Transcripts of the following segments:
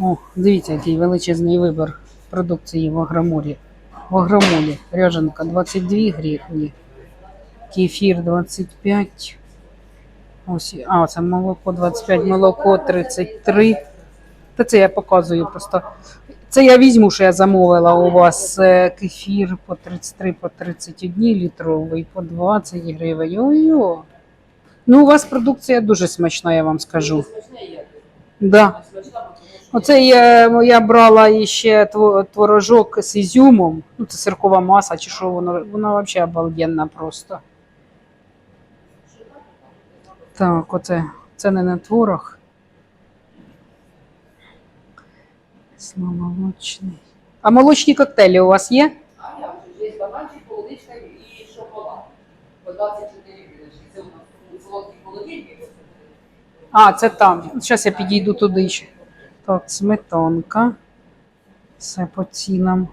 О, дивіться, який величезний вибір продукції в Агромолі. В Агромолі ряженка 22 гривні, кефір 25. Ось, а, це молоко 25, молоко 33. Та це я показую просто. Це я візьму, що я замовила у вас е, кефір по 33, по 31 літровий, по 20 гривень. Ой-ой. Ну, у вас продукція дуже смачна, я вам скажу. Да. Оце я, я брала ще творожок з ізюмом. Ну, це сиркова маса, чи що воно, вона взагалі обалденна просто. Так, оце це не на творог. Славолочний. А молочні коктейлі у вас є? А я вже є бананчик, полуничка і шоколад. По 24 гривні. Це у нас солодкий холодильник. А, це там. Зараз я підійду туди ще. Так, сметанка. Все по цінам.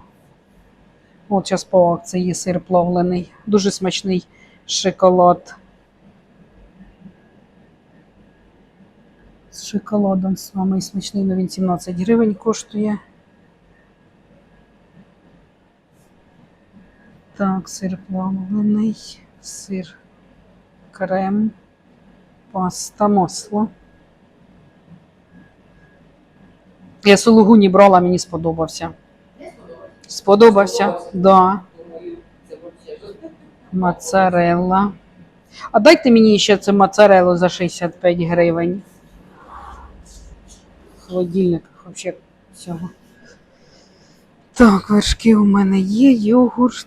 От зараз по акції сир плавлений. Дуже смачний шоколад. З шоколадом самий смачний, ну він 17 гривень коштує. Так, сир плавлений, сир крем, паста, масло. Я сулугуні брала, мені сподобався. Сподобався, да. Це. Моцарелла. А дайте мені ще цю моцарелу за 65 гривень. В холодильниках взагалі всього. Так, вершки у мене є, йогурт.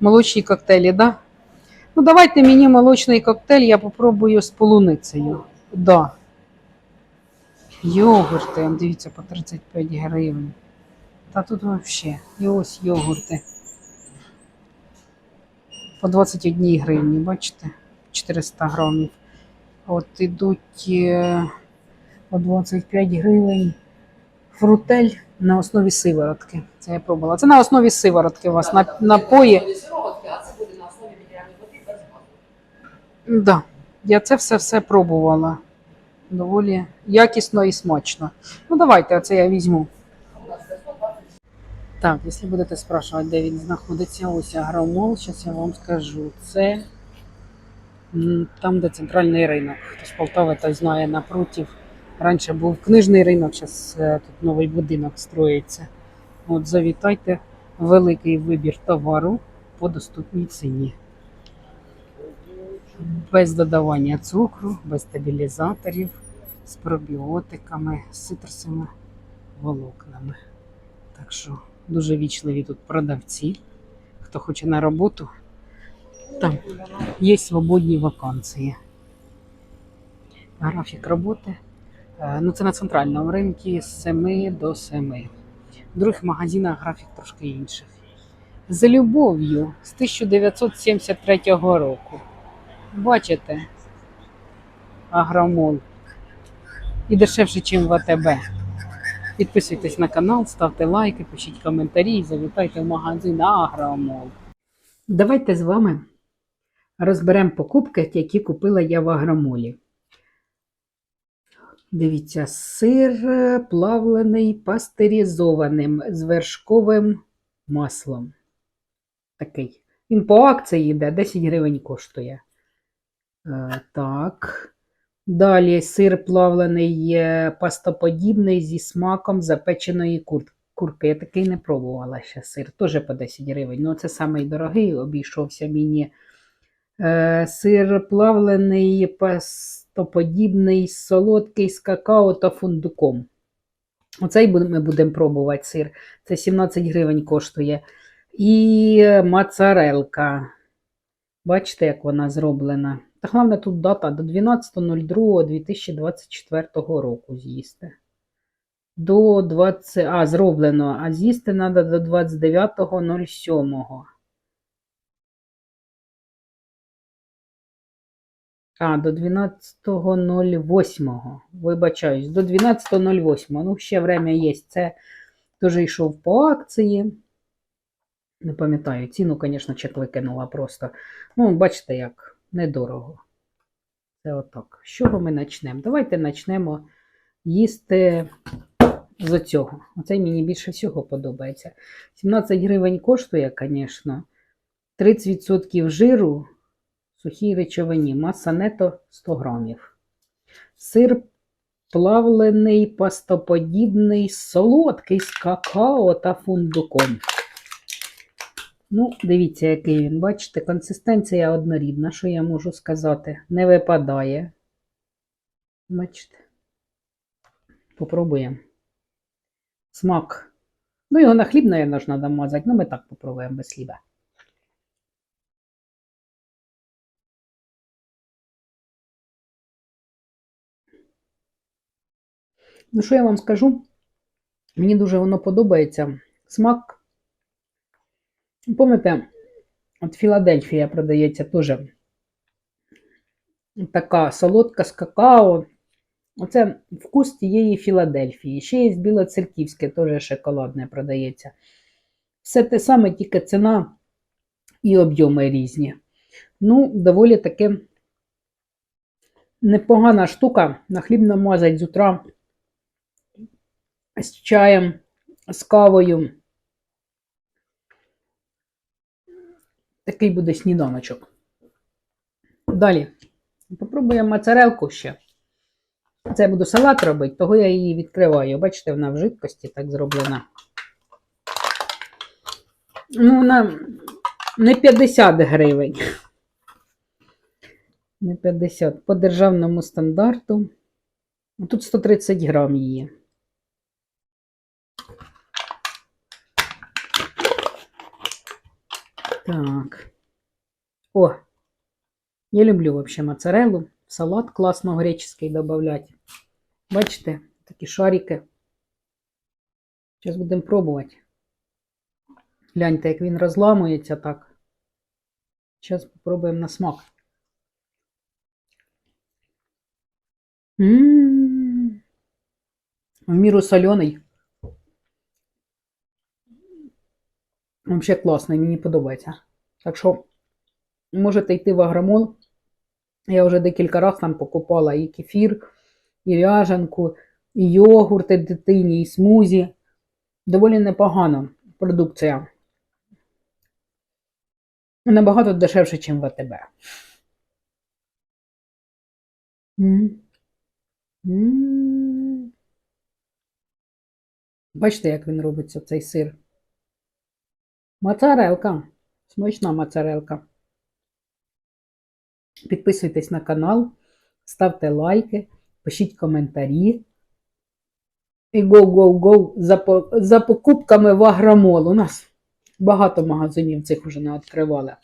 Молочні коктейлі, да? Ну, давайте мені молочний коктейль, я попробую з полуницею. Да. Йогурти, дивіться, по 35 гривень. Та тут взагалі. І ось йогурти. По 21 гривні, бачите? 400 грамів. От ідуть е, по 25 гривень. Фрутель на основі сиворотки. Це я пробувала. Це на основі сиворотки у вас на, напої. Це буде сироватки, а це буде на основі мінеральної води без газу. Да, я це все все пробувала. Доволі якісно і смачно. Ну, давайте, оце я візьму. У нас це 120 Так, якщо будете спрашувати, де він знаходиться, ось агромол, зараз я вам скажу. Це там, де центральний ринок. Хто з Полтави, той знає напротив. Раніше був книжний ринок, зараз тут новий будинок строїться. От завітайте, великий вибір товару по доступній ціні. Без додавання цукру, без стабілізаторів, з пробіотиками, з цитрусовими волокнами. Так що дуже вічливі тут продавці. Хто хоче на роботу, там є свободні вакансії. Графік роботи. е, Ну, це на центральному ринку з 7 до 7. В других магазинах графік трошки інший. За любов'ю з 1973 року. Бачите? Агромол. І дешевше, ніж в АТБ. Підписуйтесь на канал, ставте лайки, пишіть коментарі завітайте в магазин Агромол. Давайте з вами розберемо покупки, які купила я в Агромолі. Дивіться, сир плавлений пастеризованим з вершковим маслом. Такий. Він по акції йде, 10 гривень коштує. Е, так. Далі сир плавлений пастоподібний зі смаком запеченої кур... курки. Я такий не пробувала ще сир. Теж по 10 гривень. Ну, це самий дорогий, обійшовся мені. Е, сир плавлений пастоподібний, солодкий з какао та фундуком. Оцей ми будемо пробувати сир. Це 17 гривень коштує. І моцарелка. Бачите, як вона зроблена. Та головне тут дата до 12.02.2024 року з'їсти. До 20. А, зроблено. А з'їсти треба до 29.07. А, до 12.08. Вибачаюсь, до 12.08. Ну, ще время є. Це теж йшов по акції. Не пам'ятаю, ціну, звісно, чек викинула просто. Ну, бачите, як недорого. Це отак. З чого ми почнемо? Давайте почнемо їсти з оцього. Оцей мені більше всього подобається. 17 гривень коштує, звісно. 30% жиру, сухій речовині, маса нето 100 грамів. Сир плавлений, пастоподібний, солодкий з какао та фундуком. Ну, дивіться, який він. Бачите, консистенція однорідна, що я можу сказати. Не випадає. Бачите. Попробуємо. Смак. Ну, його на хліб, ж треба мазати. Ну, ми так попробуємо без хліба. Ну, що я вам скажу? Мені дуже воно подобається. Смак. Пам'ятаєте, от Філадельфія продається теж така солодка з какао. Оце вкус тієї Філадельфії. Ще є білоцерківське, теж шоколадне продається. Все те саме, тільки ціна і об'єми різні. Ну, доволі таки непогана штука. На хліб намазать з утра з чаєм, з кавою. Такий буде сніданочок. Далі. Попробуємо моцарелку ще. Це я буду салат робити, того я її відкриваю. Бачите, вона в жидкості так зроблена. Ну, вона не 50 гривень. Не 50. По державному стандарту. Тут 130 грам її. Так. О, я люблю вообще моцареллу. Салат класно греческий добавлять. Бачите, такі шарики. Зараз будемо пробувати. Гляньте, як він розламується так. Зараз попробуємо на смак. М-м-м. В міру солений. Взагалі класний, мені подобається. Так що можете йти в агромол. Я вже декілька разів там покупала і кефір, і ряжанку, і йогурти дитині, і смузі. Доволі непогана продукція. Набагато дешевше, ніж в АТБ. М. М. Бачите, як він робиться, цей сир. Моцарелка. Смачна моцарелка. Підписуйтесь на канал, ставте лайки, пишіть коментарі. І го-го-го за, за покупками в Агромол. У нас багато магазинів цих вже не відкривали.